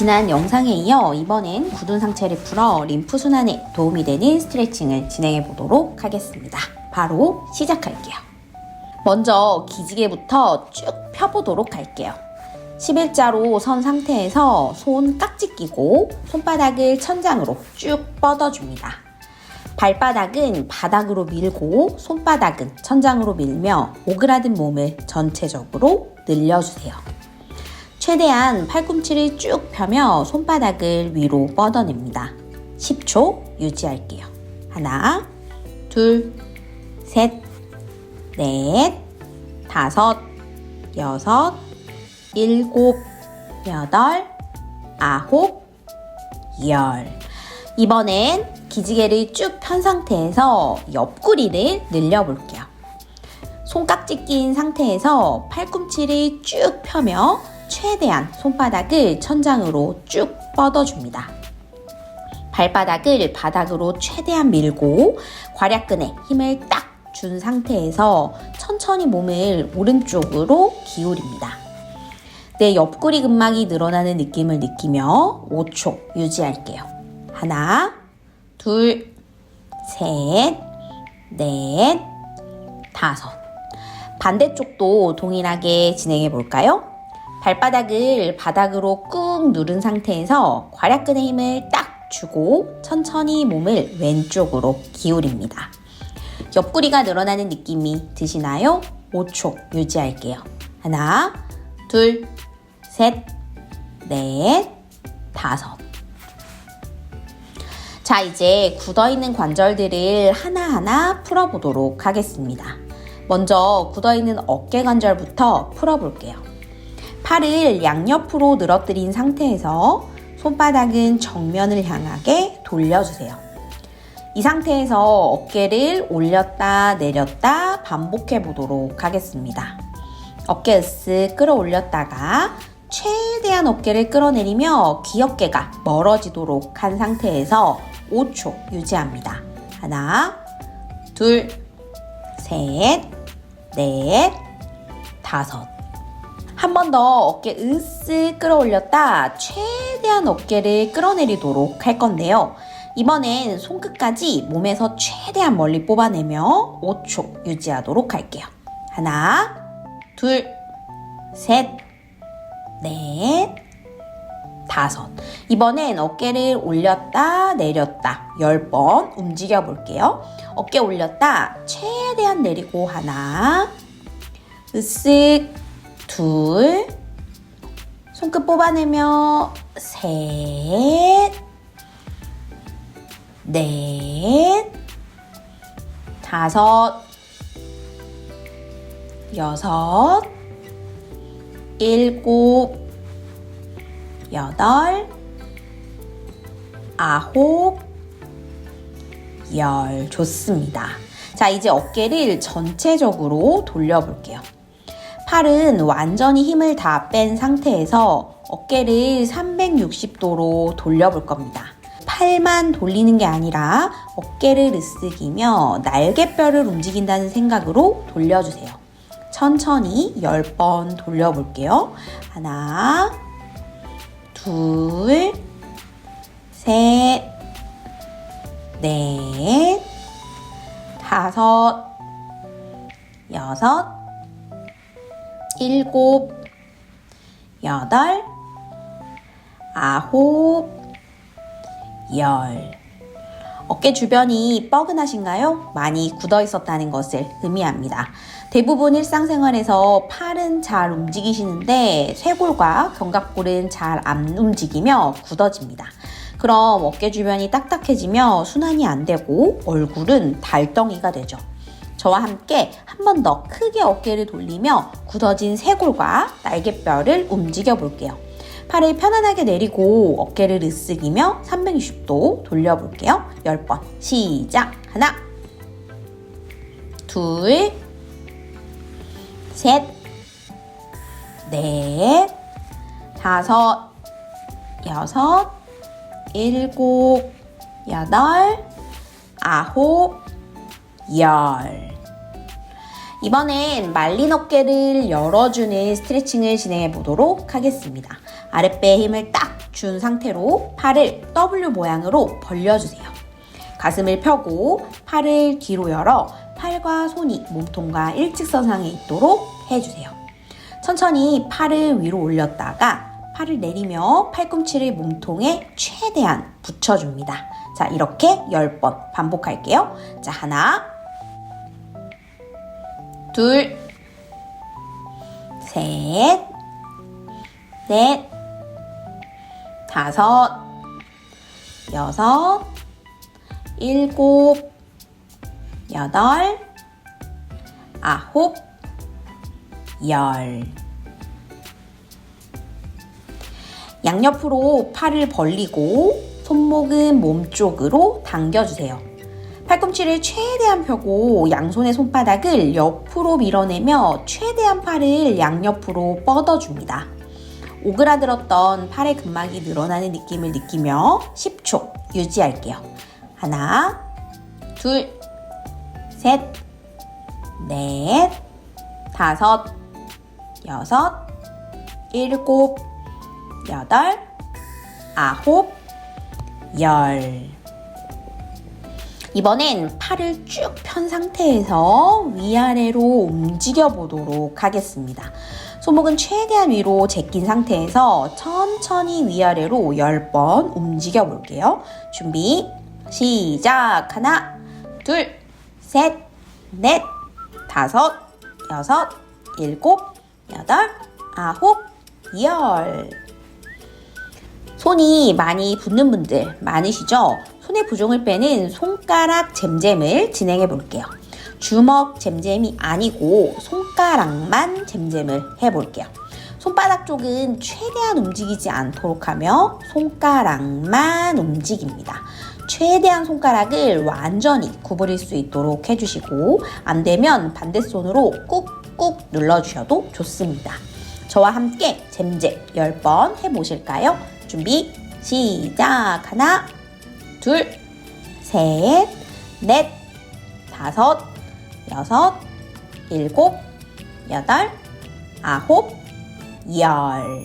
지난 영상에 이어 이번엔 굳은 상체를 풀어 림프 순환에 도움이 되는 스트레칭을 진행해 보도록 하겠습니다. 바로 시작할게요. 먼저 기지개부터 쭉 펴보도록 할게요. 11자로 선 상태에서 손 깍지 끼고 손바닥을 천장으로 쭉 뻗어줍니다. 발바닥은 바닥으로 밀고 손바닥은 천장으로 밀며 오그라든 몸을 전체적으로 늘려주세요. 최대한 팔꿈치를 쭉 펴며 손바닥을 위로 뻗어냅니다. 10초 유지할게요. 하나, 둘, 셋, 넷, 다섯, 여섯, 일곱, 여덟, 아홉, 열. 이번엔 기지개를 쭉 편 상태에서 옆구리를 늘려볼게요. 손깍지 낀 상태에서 팔꿈치를 쭉 펴며 최대한 손바닥을 천장으로 쭉 뻗어줍니다. 발바닥을 바닥으로 최대한 밀고 괄약근에 힘을 딱 준 상태에서 천천히 몸을 오른쪽으로 기울입니다. 내 옆구리 근막이 늘어나는 느낌을 느끼며 5초 유지할게요. 하나, 둘, 셋, 넷, 다섯. 반대쪽도 동일하게 진행해 볼까요? 발바닥을 바닥으로 꾹 누른 상태에서 괄약근의 힘을 딱 주고 천천히 몸을 왼쪽으로 기울입니다. 옆구리가 늘어나는 느낌이 드시나요? 5초 유지할게요. 하나, 둘, 셋, 넷, 다섯. 자, 이제 굳어있는 관절들을 하나하나 풀어보도록 하겠습니다. 먼저 굳어있는 어깨 관절부터 풀어볼게요. 팔을 양옆으로 늘어뜨린 상태에서 손바닥은 정면을 향하게 돌려주세요. 이 상태에서 어깨를 올렸다 내렸다 반복해 보도록 하겠습니다. 어깨 으쓱 끌어올렸다가 최대한 어깨를 끌어내리며 귀어깨가 멀어지도록 한 상태에서 5초 유지합니다. 하나, 둘, 셋, 넷, 다섯. 한 번 더 어깨 으쓱 끌어올렸다 최대한 어깨를 끌어내리도록 할 건데요. 이번엔 손끝까지 몸에서 최대한 멀리 뽑아내며 5초 유지하도록 할게요. 하나, 둘, 셋, 넷, 다섯. 이번엔 어깨를 올렸다 내렸다 10번 움직여 볼게요. 어깨 올렸다 최대한 내리고 하나, 으쓱, 둘, 손끝 뽑아내며 셋, 넷, 다섯, 여섯, 일곱, 여덟, 아홉, 열. 좋습니다. 자, 이제 어깨를 전체적으로 돌려볼게요. 팔은 완전히 힘을 다 뺀 상태에서 어깨를 360도로 돌려볼 겁니다. 팔만 돌리는 게 아니라 어깨를 으쓱이며 날개뼈를 움직인다는 생각으로 돌려주세요. 천천히 10번 돌려볼게요. 하나, 둘, 셋, 넷, 다섯, 여섯, 일곱, 여덟, 아홉, 열. 어깨 주변이 뻐근하신가요? 많이 굳어 있었다는 것을 의미합니다. 대부분 일상생활에서 팔은 잘 움직이시는데 쇄골과 견갑골은 잘 안 움직이며 굳어집니다. 그럼 어깨 주변이 딱딱해지며 순환이 안 되고 얼굴은 달덩이가 되죠. 저와 함께 한 번 더 크게 어깨를 돌리며 굳어진 쇄골과 날개뼈를 움직여 볼게요. 팔을 편안하게 내리고 어깨를 으쓱이며 360도 돌려볼게요. 10번. 시작. 하나, 둘, 셋, 넷, 다섯, 여섯, 일곱, 여덟, 아홉, 열. 이번엔 말린 어깨를 열어주는 스트레칭을 진행해 보도록 하겠습니다. 아랫배에 힘을 딱 준 상태로 팔을 W 모양으로 벌려주세요. 가슴을 펴고 팔을 뒤로 열어 팔과 손이 몸통과 일직선상에 있도록 해주세요. 천천히 팔을 위로 올렸다가 팔을 내리며 팔꿈치를 몸통에 최대한 붙여줍니다. 자, 이렇게 10번 반복할게요. 자, 하나, 둘, 셋, 넷, 다섯, 여섯, 일곱, 여덟, 아홉, 열. 양옆으로 팔을 벌리고 손목은 몸 쪽으로 당겨주세요. 팔꿈치를 최대한 펴고 양손의 손바닥을 옆으로 밀어내며 최대한 팔을 양옆으로 뻗어줍니다. 오그라들었던 팔의 근막이 늘어나는 느낌을 느끼며 10초 유지할게요. 하나, 둘, 셋, 넷, 다섯, 여섯, 일곱, 여덟, 아홉, 열. 이번엔 팔을 쭉 편 상태에서 위아래로 움직여 보도록 하겠습니다. 손목은 최대한 위로 제낀 상태에서 천천히 위아래로 10번 움직여 볼게요. 준비, 시작! 하나, 둘, 셋, 넷, 다섯, 여섯, 일곱, 여덟, 아홉, 열. 손이 많이 붓는 분들 많으시죠? 손의 부종을 빼는 손가락 잼잼을 진행해 볼게요. 주먹 잼잼이 아니고 손가락만 잼잼을 해 볼게요. 손바닥 쪽은 최대한 움직이지 않도록 하며 손가락만 움직입니다. 최대한 손가락을 완전히 구부릴 수 있도록 해주시고 안 되면 반대손으로 꾹꾹 눌러주셔도 좋습니다. 저와 함께 잼잼 10번 해보실까요? 준비 시작 하나 둘 셋 넷 다섯 여섯 일곱 여덟 아홉 열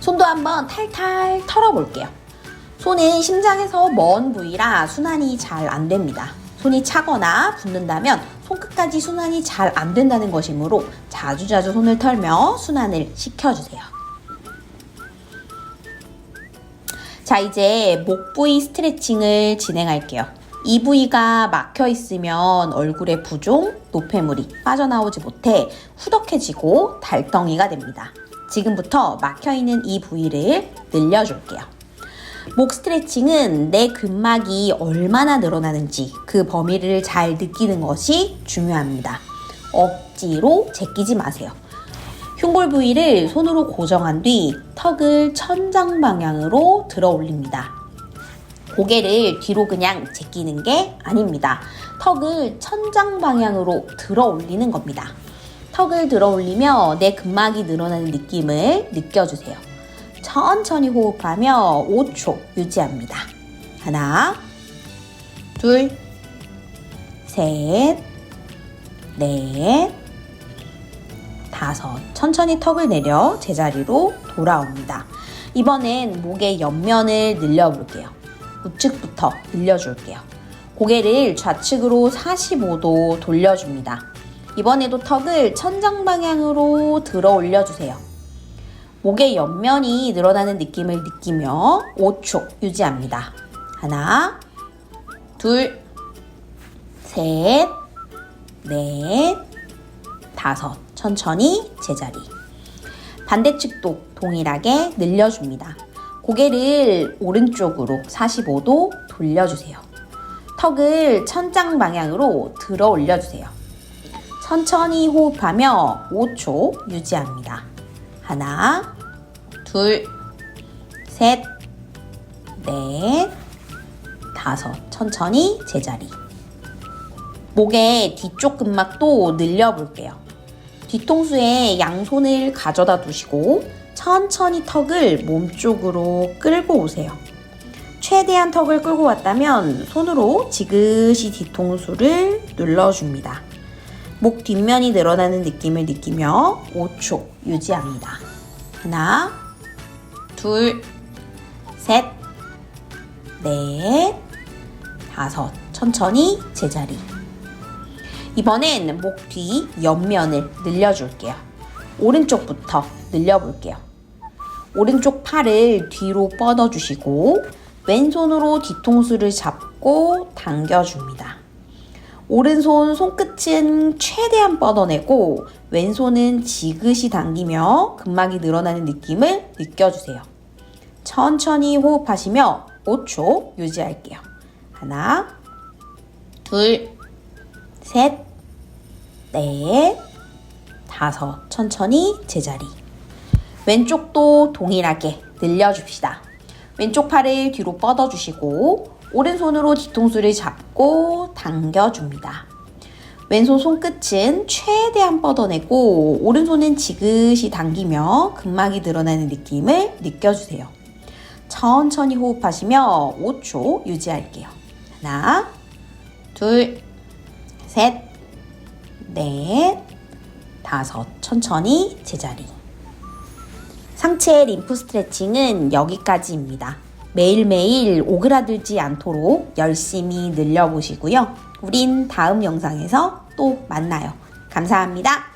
손도 한번 탈탈 털어볼게요. 손은 심장에서 먼 부위라 순환이 잘 안 됩니다. 손이 차거나 붓는다면 손끝까지 순환이 잘 안 된다는 것이므로 자주자주 손을 털며 순환을 시켜주세요. 자, 이제 목 부위 스트레칭을 진행할게요. 이 부위가 막혀 있으면 얼굴에 부종, 노폐물이 빠져나오지 못해 후덕해지고 달덩이가 됩니다. 지금부터 막혀 있는 이 부위를 늘려줄게요. 목 스트레칭은 내 근막이 얼마나 늘어나는지 그 범위를 잘 느끼는 것이 중요합니다. 억지로 제끼지 마세요. 흉골 부위를 손으로 고정한 뒤 턱을 천장 방향으로 들어 올립니다. 고개를 뒤로 그냥 제끼는 게 아닙니다. 턱을 천장 방향으로 들어 올리는 겁니다. 턱을 들어 올리며 내 근막이 늘어나는 느낌을 느껴주세요. 천천히 호흡하며 5초 유지합니다. 하나, 둘, 셋, 넷, 다섯. 천천히 턱을 내려 제자리로 돌아옵니다. 이번엔 목의 옆면을 늘려볼게요. 우측부터 늘려줄게요. 고개를 좌측으로 45도 돌려줍니다. 이번에도 턱을 천장 방향으로 들어 올려주세요. 목의 옆면이 늘어나는 느낌을 느끼며 5초 유지합니다. 하나, 둘, 셋, 넷, 다섯. 천천히 제자리. 반대측도 동일하게 늘려줍니다. 고개를 오른쪽으로 45도 돌려주세요. 턱을 천장 방향으로 들어 올려주세요. 천천히 호흡하며 5초 유지합니다. 하나, 둘, 셋, 넷, 다섯. 천천히 제자리. 목의 뒤쪽 근막도 늘려볼게요. 뒤통수에 양손을 가져다 두시고 천천히 턱을 몸쪽으로 끌고 오세요. 최대한 턱을 끌고 왔다면 손으로 지그시 뒤통수를 눌러줍니다. 목 뒷면이 늘어나는 느낌을 느끼며 5초 유지합니다. 하나, 둘, 셋, 넷, 다섯. 천천히 제자리. 이번엔 목 뒤 옆면을 늘려줄게요. 오른쪽부터 늘려볼게요. 오른쪽 팔을 뒤로 뻗어주시고 왼손으로 뒤통수를 잡고 당겨줍니다. 오른손 손끝은 최대한 뻗어내고 왼손은 지그시 당기며 근막이 늘어나는 느낌을 느껴주세요. 천천히 호흡하시며 5초 유지할게요. 하나, 둘, 셋, 넷, 다섯. 천천히 제자리. 왼쪽도 동일하게 늘려줍시다. 왼쪽 팔을 뒤로 뻗어주시고 오른손으로 뒤통수를 잡고 당겨줍니다. 왼손 손끝은 최대한 뻗어내고 오른손은 지그시 당기며 근막이 늘어나는 느낌을 느껴주세요. 천천히 호흡하시며 5초 유지할게요. 하나, 둘, 셋, 넷, 다섯. 천천히 제자리. 상체 림프 스트레칭은 여기까지입니다. 매일매일 오그라들지 않도록 열심히 늘려보시고요. 우린 다음 영상에서 또 만나요. 감사합니다.